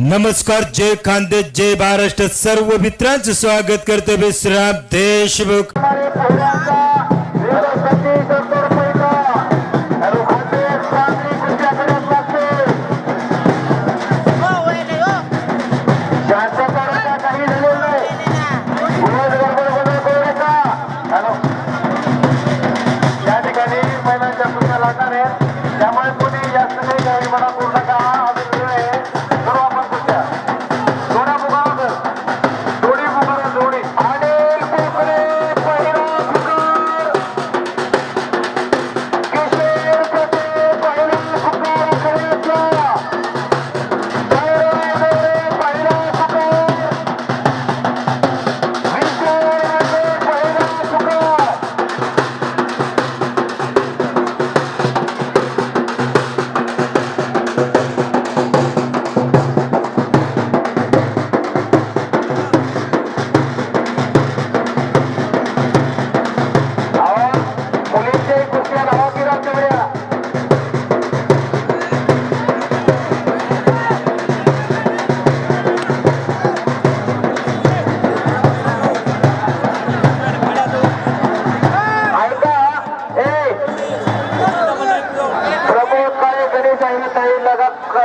नमस्कार जय खानदेश जय महाराष्ट्र. सर्व मित्रांचं स्वागत करतो विश्राम देशमुख.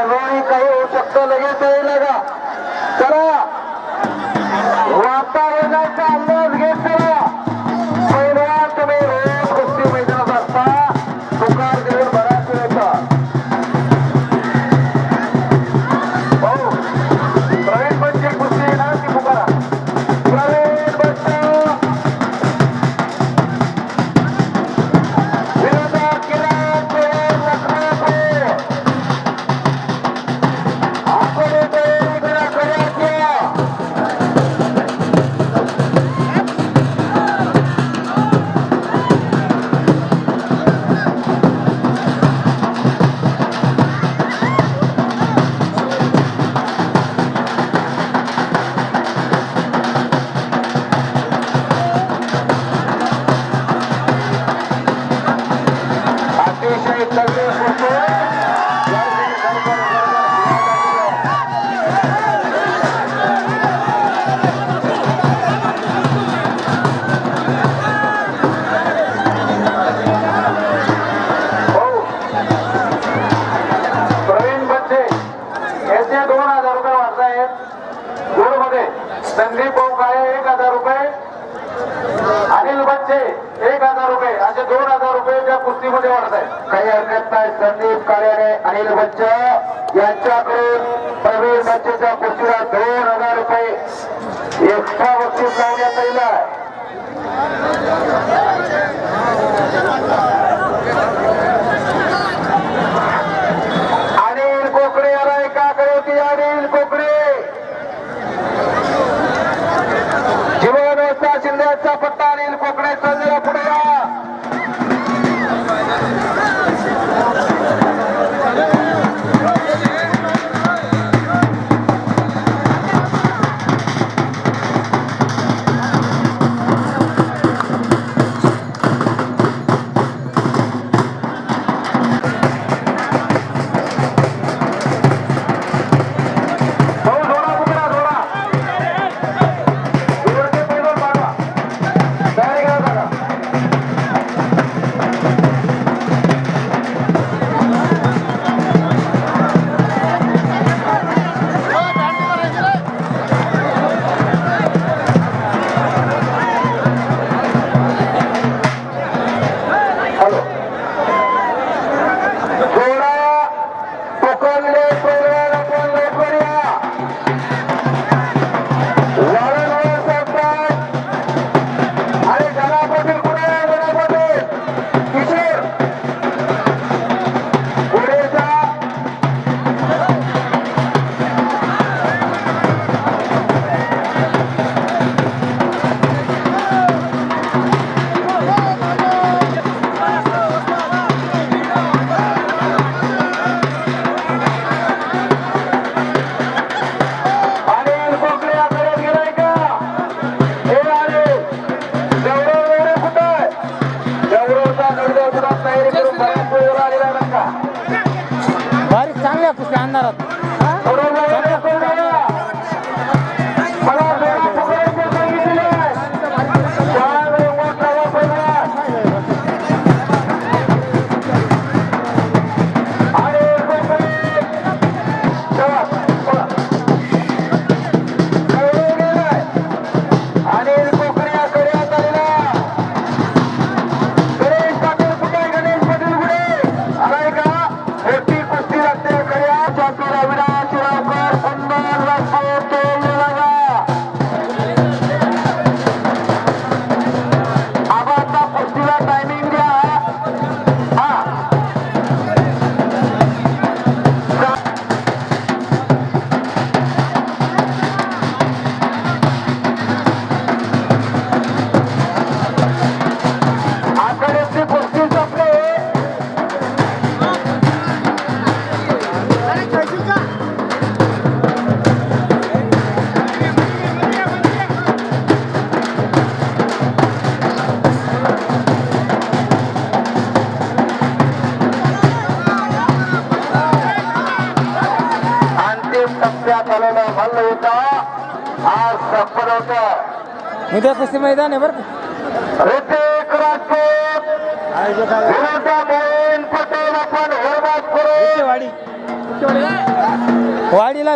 लोणी काही उकाळे एक हजार रुपये. अनिल बच्चे एक हजार रुपये. असे दोन हजार रुपये त्या कुस्तीमध्ये वाढत आहेत काही हरकत नाही. संदीप कार्याने अनिल बच्चे यांच्याकडून प्रवीण बच्चेच्या कुस्तीला दोन हजार रुपये. एक्स्ट्रा वस्तू लावण्यात येईल भारत उद्या कुस्ती मैदान आहे बरं का करू वाडी वाडीला